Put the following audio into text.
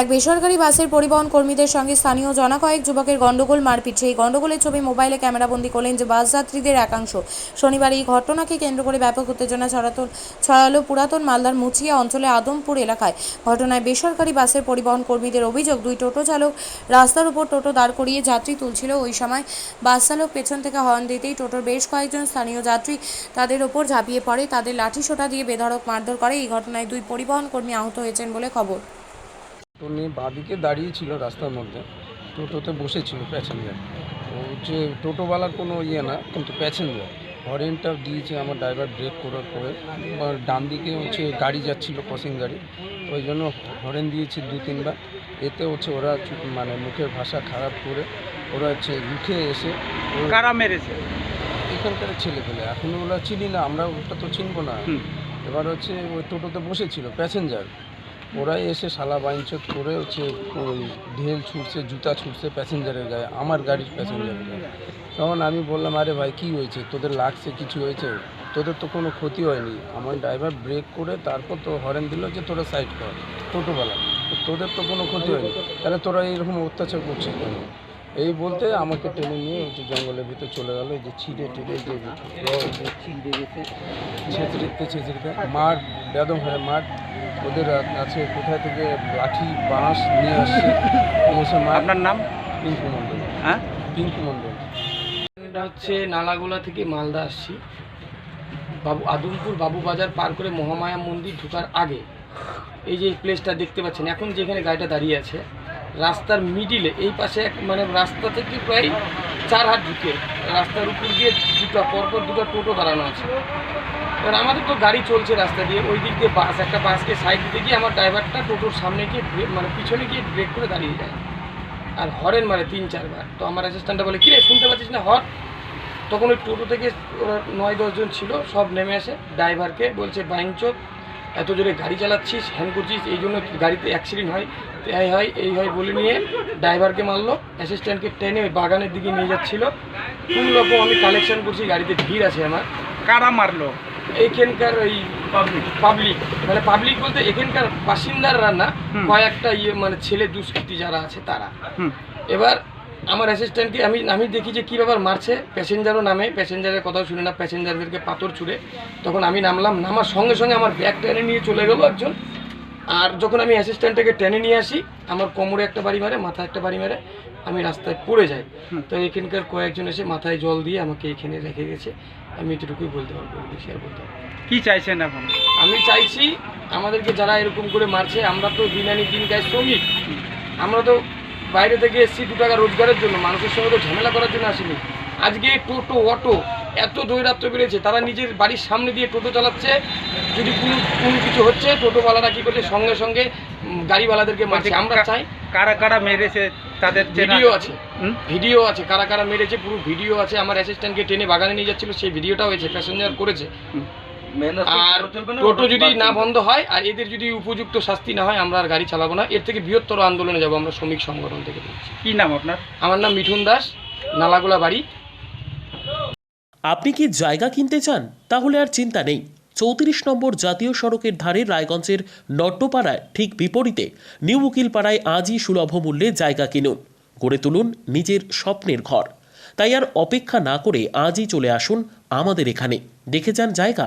এক বেসরকারি বাসের পরিবহন কর্মীদের সঙ্গে স্থানীয় জনা কয়েক যুবকের গন্ডগোল মারপিট। সেই গন্ডগোলের ছবি মোবাইলে ক্যামেরাবন্দি করলেন যে বাস যাত্রীদের একাংশ। শনিবার এই ঘটনাকে কেন্দ্র করে ব্যাপক উত্তেজনা ছড়াতো ছড়ালো পুরাতন মালদার মুচিয়া অঞ্চলে আদমপুর এলাকায়। ঘটনায় বেসরকারি বাসের পরিবহন কর্মীদের অভিযোগ, দুই টোটো চালক রাস্তার উপর টোটো দাঁড় করিয়ে যাত্রী তুলছিল। ওই সময় বাস চালক পেছন থেকে হর্ন দিতেই টোটোর বেশ কয়েকজন স্থানীয় যাত্রী তাদের ওপর ঝাঁপিয়ে পড়ে। তাদের লাঠিসোঁটা দিয়ে বেধড়ক মারধর করে। এই ঘটনায় দুই পরিবহন কর্মী আহত হয়েছেন বলে খবর। টোটো নিয়ে বাঁদিকে দাঁড়িয়ে ছিল রাস্তার মধ্যে টোটোতে বসেছিল প্যাসেঞ্জার ও হচ্ছে টোটোওয়ালার কোনো ইয়ে না কিন্তু প্যাসেঞ্জার হরেনটা দিয়েছে আমার ড্রাইভার ব্রেক করার পরে। আর ডান দিকে হচ্ছে গাড়ি যাচ্ছিল ক্রসিং গাড়ি। ওই জন্য হরেন দিয়েছে দু তিনবার। এতে হচ্ছে ওরা মানে মুখের ভাষা খারাপ করে ওরা হচ্ছে রুখে এসে কারা মেরেছে? এখানকার ছেলে পেলে এখন ওরা চিনি না আমরা ওটা তো চিনবো না। এবার হচ্ছে ওই টোটোতে বসেছিল প্যাসেঞ্জার ওরাই এসে শালা বাইঞ্চত করে হচ্ছে ওই ঢেল ছুটছে জুতা ছুটছে প্যাসেঞ্জারের গায়ে আমার গাড়ির প্যাসেঞ্জারের গায়ে। তখন আমি বললাম আরে ভাই কী হয়েছে? তোদের লাগছে কিছু হয়েছে? তোদের তো কোনো ক্ষতি হয়নি। আমার ড্রাইভার ব্রেক করে তারপর তো হরেন দিল যে তোরা সাইড কর টোটোওয়ালা তোদের তো কোনো ক্ষতি হয়নি। তাহলে তোরা এইরকম অত্যাচার করছিস কেন? এই বলতে আমাকে টেনে নিয়ে হচ্ছে জঙ্গলের ভিতরে চলে গেলো যে ছিঁড়ে টিড়ে যে ছেঁচড়িতে ছেঁচড়িতে মাঠ বেদম হয়ে মাঠ ওদের আছে কোথায় থেকে লাঠি বাঁশ নিয়ে আসছে নিয়ে এসে মাঠ। আপনার নাম? পিঙ্কু মণ্ডল। হ্যাঁ? পিঙ্কু মন্ডল এটা হচ্ছে নালাগোলা থেকে মালদা আসছি। বাবু আদমপুর বাবু বাজার পার করে মহামায়া মন্দির ঢোকার আগে। এই যে প্লেসটা দেখতে পাচ্ছেন এখন যেখানে গাড়িটা দাঁড়িয়ে আছে রাস্তার মিডিলে এই পাশে এক মানে রাস্তা থেকে প্রায় চার হাত ঢুকে রাস্তার উপর দিয়ে দুটো, পরপর দুটো টোটো দাঁড়ানো আছে। এবার আমাদের তো গাড়ি চলছে রাস্তা দিয়ে, ওই দিক দিয়ে বাস, একটা বাসকে সাইড দিতে গিয়ে আমার ড্রাইভারটা টোটোর সামনে গিয়ে মানে পিছনে গিয়ে ব্রেক করে দাঁড়িয়ে যায়। আর হরেন মারে তিন, চারবার। তো আমার অ্যাসিস্ট্যান্টটা বলে, কিরে, শুনতে পাচ্ছিস না হর তখন ওই টোটো থেকে ওরা নয় দশজন ছিল, সব নেমে আসে। ড্রাইভারকে বলছে বাইঞ্চোক এত জোরে গাড়ি চালাচ্ছিস হ্যান করছিস এই জন্য গাড়িতে অ্যাক্সিডেন্ট হয়। এই হয় এই হয় বলে নিয়ে ড্রাইভারকে মারলো অ্যাসিস্ট্যান্টকে টেনে বাগানের দিকে নিয়ে যাচ্ছিল। কোন রকম আমি কালেকশন করছি গাড়িতে ভিড় আছে আমার। কারা মারলো? এইখানকার ওই পাবলিক মানে পাবলিক বলতে এখানকার বাসিন্দাররা না হুম। কয়েকটা ইয়ে মানে ছেলে দুষ্কৃতী যারা আছে তারা। এবার আমার অ্যাসিস্ট্যান্টকে আমি আমি দেখি যে কী ব্যাপার মারছে প্যাসেঞ্জারও নামে প্যাসেঞ্জারের কথাও শুনে না প্যাসেঞ্জারদেরকে পাথর ছুঁড়ে। তখন আমি নামলাম নামার সঙ্গে সঙ্গে আমার ব্যাগ টেনে নিয়ে চলে গেলো একজন। আর যখন আমি অ্যাসিস্ট্যান্টটাকে টেনে নিয়ে আসি আমার কোমরে একটা বাড়ি মারে মাথায় একটা বাড়ি মারে আমি রাস্তায় পড়ে যাই। তো এখানকার কয়েকজন এসে মাথায় জল দিয়ে আমাকে এখানে রেখে গেছে। আমি এটুকুই বলতে পারব বেশি আর বলতে পারব। কি চাইছেন এখন? আমি চাইছি আমাদেরকে যারা এরকম করে মারছে আমরা তো দিন আনি দিন গায়ে শ্রমিক আমরা তো বাইরে থেকে এসেছি দু টাকা রোজগারের জন্য মানুষের সঙ্গে তো ঝামেলা করার জন্য আসিনি। আজকে টোটো অটো এত দৈরাত্র বেড়েছে তারা নিজের বাড়ির সামনে দিয়ে টোটো চালাচ্ছে। যদি কোনো কোনো কিছু হচ্ছে টোটোওয়ালারা কী করছে? সঙ্গে সঙ্গে গাড়িওয়ালাদেরকে মারছে। আমরা চাই কারা কারা মেরেছে তাদের ভিডিও আছে। ভিডিও আছে কারা কারা মেরেছে পুরো ভিডিও আছে। আমার অ্যাসিস্ট্যান্টকে টেনে বাগানে নিয়ে যাচ্ছিল সেই ভিডিওটাও হয়েছে প্যাসেঞ্জার করেছে। আর টোটো যদি না বন্ধ হয় আর এদের যদি উপযুক্ত শাস্তি না হয় আমরা আর গাড়ি চালাবো না। এর থেকে বৃহত্তর আন্দোলনে যাব আমরা শ্রমিক সংগঠন থেকে কি নাম আপনার? আমার নাম মিঠুন দাস নালাগোলা বাড়ি। আপনি কি জায়গা কিনতে চান? তাহলে আর চিন্তা নেই। চৌত্রিশ নম্বর জাতীয় সড়কের ধারে রায়গঞ্জের নট্টপাড়ায় ঠিক বিপরীতে নিউ উকিলপাড়ায় আজই সুলভ মূল্যে জায়গা কিনুন। গড়ে তুলুন নিজের স্বপ্নের ঘর। তাই আর অপেক্ষা না করে আজই চলে আসুন আমাদের এখানে। দেখে যান জায়গা।